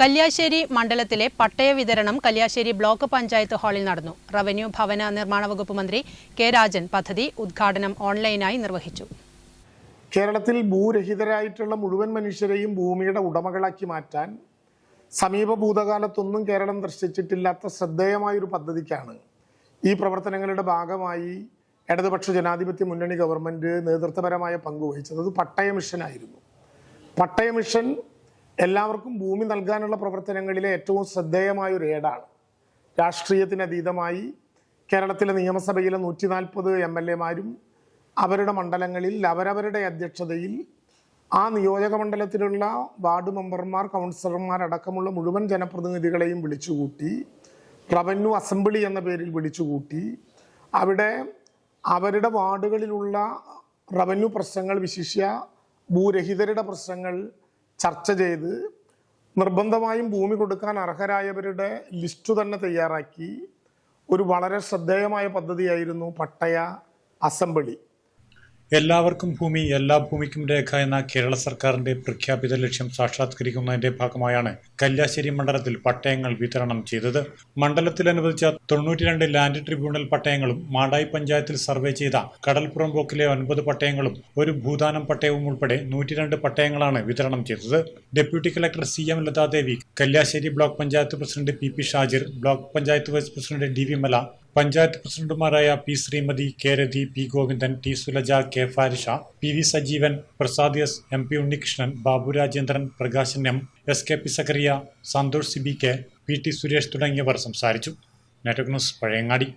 കല്യാശ്ശേരി മണ്ഡലത്തിലെ പട്ടയ വിതരണം കല്യാശ്ശേരി ബ്ലോക്ക് പഞ്ചായത്ത് ഹാളിൽ നടന്നു. റവന്യൂ ഭവന നിർമ്മാണ വകുപ്പ് മന്ത്രി കെ രാജൻ പദ്ധതി ഉദ്ഘാടനം ഓൺലൈനായി നിർവഹിച്ചു. കേരളത്തിൽ ഭൂരഹിതരായിട്ടുള്ള മുഴുവൻ മനുഷ്യരെയും ഭൂമിയുടെ ഉടമകളാക്കി മാറ്റാൻ സമീപ ഭൂതകാലത്തൊന്നും കേരളം ദർശിച്ചിട്ടില്ലാത്ത ശ്രദ്ധേയമായൊരു പദ്ധതിക്കാണ് ഈ പ്രവർത്തനങ്ങളുടെ ഭാഗമായി ഇടതുപക്ഷ ജനാധിപത്യ മുന്നണി ഗവൺമെന്റ് നേതൃത്വപരമായ പങ്കുവഹിച്ചത് അത് പട്ടയ മിഷനായിരുന്നു. പട്ടയ മിഷൻ എല്ലാവർക്കും ഭൂമി നൽകാനുള്ള പ്രവർത്തനങ്ങളിലെ ഏറ്റവും ശ്രദ്ധേയമായ ഒരു ഏടാണ് രാഷ്ട്രീയത്തിനതീതമായി കേരളത്തിലെ നിയമസഭയിലെ നൂറ്റി നാൽപ്പത് എം എൽ എമാരും അവരുടെ മണ്ഡലങ്ങളിൽ അവരവരുടെ അധ്യക്ഷതയിൽ ആ നിയോജക മണ്ഡലത്തിലുള്ള വാർഡ് മെമ്പർമാർ കൗൺസിലർമാർ അടക്കമുള്ള മുഴുവൻ ജനപ്രതിനിധികളെയും വിളിച്ചുകൂട്ടി റവന്യൂ അസംബ്ലി എന്ന പേരിൽ വിളിച്ചുകൂട്ടി അവിടെ അവരുടെ വാർഡുകളിലുള്ള റവന്യൂ പ്രശ്നങ്ങൾ വിശിഷ്യ ഭൂരഹിതരുടെ പ്രശ്നങ്ങൾ ചർച്ച ചെയ്ത് നിർബന്ധമായും ഭൂമി കൊടുക്കാൻ അർഹരായവരുടെ ലിസ്റ്റ് തന്നെ തയ്യാറാക്കി. ഒരു വളരെ ശ്രദ്ധേയമായ പദ്ധതിയായിരുന്നു പട്ടയ അസംബ്ലി. എല്ലാവർക്കും ഭൂമി എല്ലാ ഭൂമിക്കും രേഖ എന്ന കേരള സർക്കാരിന്റെ പ്രഖ്യാപിത ലക്ഷ്യം സാക്ഷാത്കരിക്കുന്നതിന്റെ ഭാഗമായാണ് കല്യാശ്ശേരി മണ്ഡലത്തിൽ പട്ടയങ്ങൾ വിതരണം ചെയ്തത്. മണ്ഡലത്തിൽ അനുവദിച്ച തൊണ്ണൂറ്റിരണ്ട് ലാൻഡ് ട്രിബ്യൂണൽ പട്ടയങ്ങളും മാടായി പഞ്ചായത്തിൽ സർവേ ചെയ്ത കടൽപ്പുറം ബ്ലോക്കിലെ ഒൻപത് പട്ടയങ്ങളും ഒരു ഭൂദാനം പട്ടയവും ഉൾപ്പെടെ നൂറ്റിരണ്ട് പട്ടയങ്ങളാണ് വിതരണം ചെയ്തത്. Deputy collector C M Lathadevi Kalliasseri block panchayat president P P Shajir block panchayat vice president D V Mala panchayat പ്രസിഡന്റുമാരായ P Srimathi K Rathi P Govindan T Sulaja K Farisha P V Sajeevan Prasad S M P Unnikrishnan Babu Rajendran Prakashan M S K P Zakariya Santhosh Sibi K P T Suresh തുടങ്ങിയവർ സംസാരിച്ചു. Network news Pazhayangadi.